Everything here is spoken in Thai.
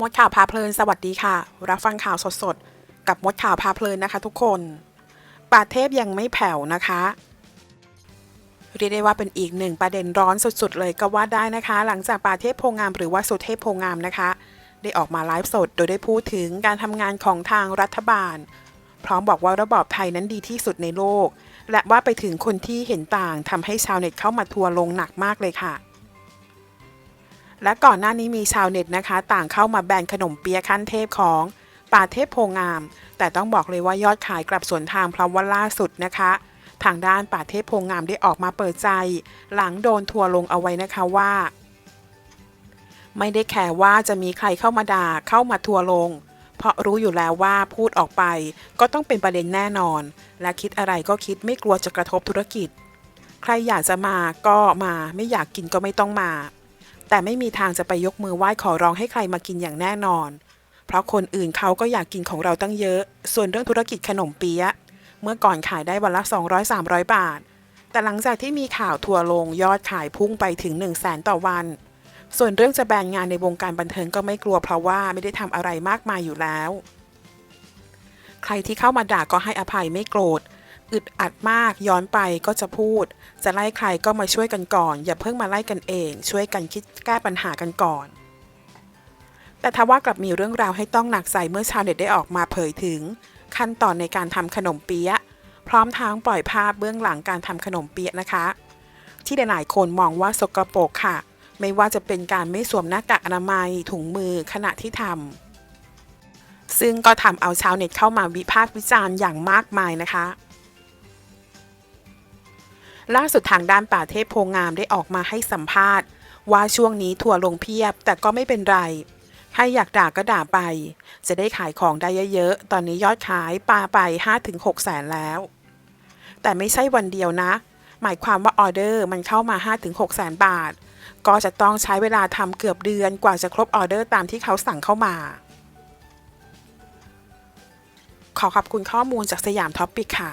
มดข่าวพาเพลินสวัสดีค่ะ รับฟังข่าวสดๆ กับมดข่าวพาเพลินนะคะ ทุกคนป่าเทพยังไม่แผ่วนะคะ เรียกได้ว่าเป็นอีกหนึ่งประเด็นร้อนสุดๆ เลยก็ว่าได้นะคะ หลังจากป่าเทพโพงามหรือว่าสุเทพโพงามนะคะ ได้ออกมาไลฟ์สดโดยได้พูดถึงการทำงานของทางรัฐบาล พร้อมบอกว่าระบอบไทยนั้นดีที่สุดในโลก และว่าไปถึงคนที่เห็นต่างทำให้ชาวเน็ตเข้ามาทัวร์ลงหนักมากเลยค่ะ และก่อนหน้านี้มีชาวเน็ตนะคะ ต่างเข้ามาแบนขนมเปี๊ยะขั้นเทพของป่าเทพโพงาม แต่ต้องบอกเลยว่ายอดขายกลับสวนทางเพราะว่าล่าสุดนะคะ ทางด้านป่าเทพโพงามได้ออกมาเปิดใจ หลังโดนทัวร์ลงเอาไว้นะคะว่า ไม่ได้แคร์ว่าจะมีใครเข้ามาด่าเข้ามาทัวร์ลง เพราะรู้อยู่แล้วว่าพูดออกไป ก็ต้องเป็นประเด็นแน่นอน และคิดอะไรก็คิดไม่กลัวจะกระทบธุรกิจ ใครอยากจะมาก็มาไม่อยากกินก็ไม่ต้องมา แต่ไม่มีทางจะไปยกมือไหว้ขอร้องให้ใครมากินอย่างแน่นอน เพราะคนอื่นเขาก็อยากกินของเราตั้งเยอะ ส่วนเรื่องธุรกิจขนมเปี๊ยะ เมื่อก่อนขายได้วันละ 200-300 บาท แต่หลังจากที่มีข่าวทัวร์ลงยอดขายพุ่งไปถึง 1 0 0 0 0แสนต่อวัน ส่วนเรื่องจะแบนงานในวงการบันเทิงก็ไม่กลัวเพราะว่าไม่ได้ทำอะไรมากมายอยู่แล้ว ใครที่เข้ามาด่าก็ให้อภัยไม่โกรธ อึดอัดมากย้อนไปก็จะพูด จะไล่ใครก็มาช่วยกันก่อน อย่าเพิ่งมาไล่กันเอง ช่วยกันคิดแก้ปัญหากันก่อน แต่ทว่ากลับมีเรื่องราวให้ต้องหนักใจเมื่อชาวเน็ตได้ออกมาเผยถึง ขั้นตอนในการทำขนมเปี๊ยะ พร้อมทั้งปล่อยภาพเบื้องหลังการทำขนมเปี๊ยะนะคะ ที่หลายๆคนมองว่าสกปรกค่ะ ไม่ว่าจะเป็นการไม่สวมหน้ากากอนามัยถุงมือขณะที่ทำซึ่งก็ทำเอาชาวเน็ตเข้ามาวิพากษ์วิจารณ์อย่างมากมายนะคะ ล่าสุดทางด้านป่าเทพโพงามได้ออกมาให้สัมภาษณ์ ว่าช่วงนี้ทัวลงเพียบแต่ก็ไม่เป็นไร ใครอยากด่าก็ด่าไป จะได้ขายของได้เยอะๆ ตอนนี้ยอดขายปาไป 5-6 แสนแล้ว แต่ไม่ใช่วันเดียวนะ หมายความว่าออเดอร์มันเข้ามา 5-6 แสนบาท ก็จะต้องใช้เวลาทำเกือบเดือนกว่าจะครบออเดอร์ตามที่เขาสั่งเข้ามา ขอขอบคุณข้อมูลจากสยามท็อปปิกค่ะ